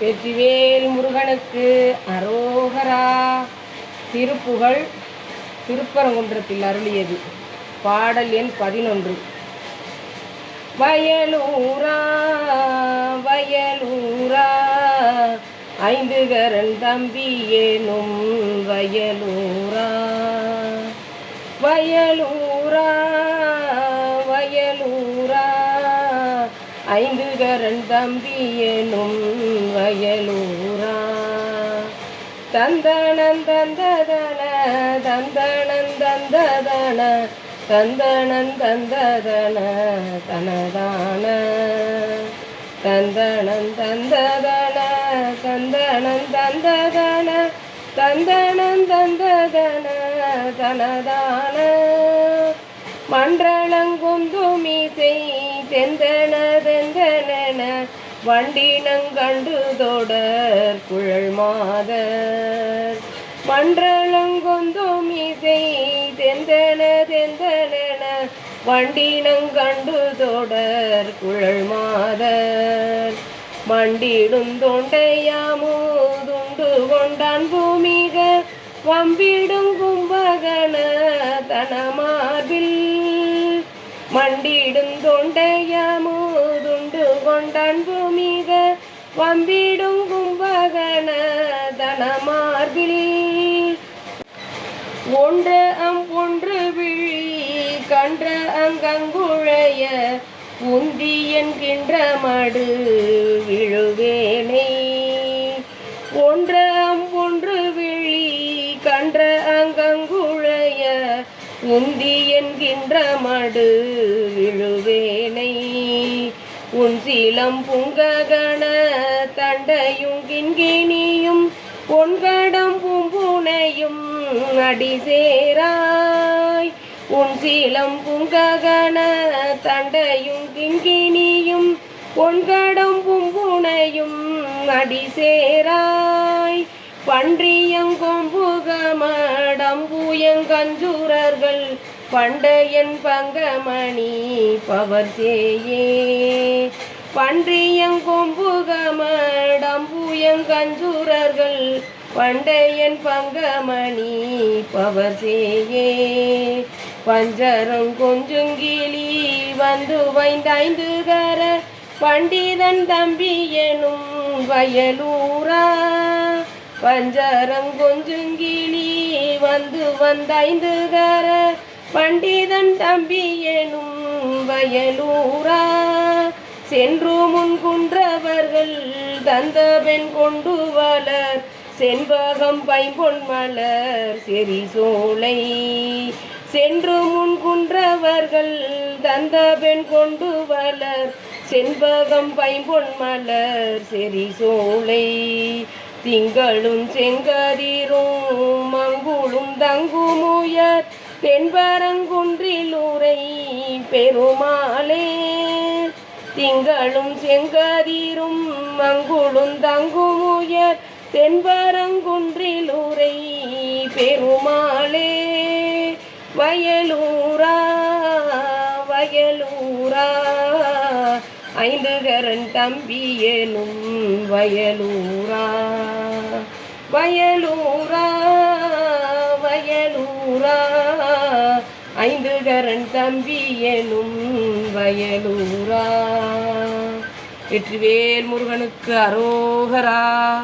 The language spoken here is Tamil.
வெற்றிவேல் முருகனுக்கு அரோகரா. திருப்புகழ் திருப்பரங்குன்றத்தில் அருளியது. பாடல் எண் பதினொன்று. வயலூரா வயலூரா. ஐந்து கரன் தம்பி ஏனும் வயலூரா. வயலூர் ஐந்து கரன் தம்பி எனும் வயலூரா. தந்தனன் தந்ததன தந்தனன் தந்ததன தந்தனன் தந்ததன தனதான. தந்தனன் தந்ததன தந்தனன் தந்ததன தந்தனன் தந்ததன தனதான. மன்றளங்குந்துமிசை தெந்தன தெந்தன வண்டினங்கண்டு தொடர் குழல் மாதர். மன்றளங்குந்துமிசை தெந்தன தெந்தன வண்டினங்கண்டு தொடர் குழல் மாதர். மண்டிடும் தொண்டையாமோதுண்டு கொண்டான் பூமிக வம்பிடும் கும்பகன தனமார்பில் மண்டிடும் தொண்டையாமூதுண்டு கொண்டான் பூமிக வம்பிடும் கும்பகன தனமார்பில் ஒன்று அம் ஒன்று விழி கன்ற அங்கங்குழைய உந்தி என்கின்ற மடு. உந்தி என்கின்ற மடு விழுவேனை. உன் சீலம் புங்ககண தண்டையும் கிண்கிணியும் பொன்கடம் பூம்புனையும் அடி சேராய். உன் சீலம் புங்ககண தண்டையும் கிண்கிணியும் பொன்கடம் பூம்புனையும் அடி சேராய் பன்றியங்கொம்புகமடம்பூயங்கஞ்சூரர்கள் பண்டையன் பங்கமணி பவர் சேயே. பன்றியங்கொம்புகமடம்பூயங்கஞ்சூரர்கள் பண்டையன் பங்கமணி பவர் சேயே. பஞ்சரம் கொஞ்சுங்கிளி வந்து வைந்தைந்து கர பண்டிதன் தம்பி எனும் வயலூரா. பஞ்சரம் கொஞ்சுங்கிளி வந்து வந்தைந்து தர பண்டிதன் தம்பி எனும் வயலூரா. சென்று முன் குன்றவர்கள் தந்த பெண் கொண்டு வளர் செண்பகம் பைம்பொன் மலர் செரி சோலை. சென்று முன் குன்றவர்கள் தந்த பெண் கொண்டு வளர் செண்பகம் பைம்பொன் மலர் செரி சோலை. திங்களும் செங்கதிரும் மங்குளும் தங்குமுயர் தென்பரங்குன்றில் உரை பெருமாளே. திங்களும் செங்கதிரும் மங்குளும் தங்குமுயர் தென்பரங்குன்றில் உரை பெருமாளே. வயலும் ஐந்துகரன் தம்பி எனும் வயலூரா வயலூரா வயலூரா. ஐந்து கரன் தம்பி எனும் வயலூரா. வெற்றிவேல் முருகனுக்கு அரோகரா.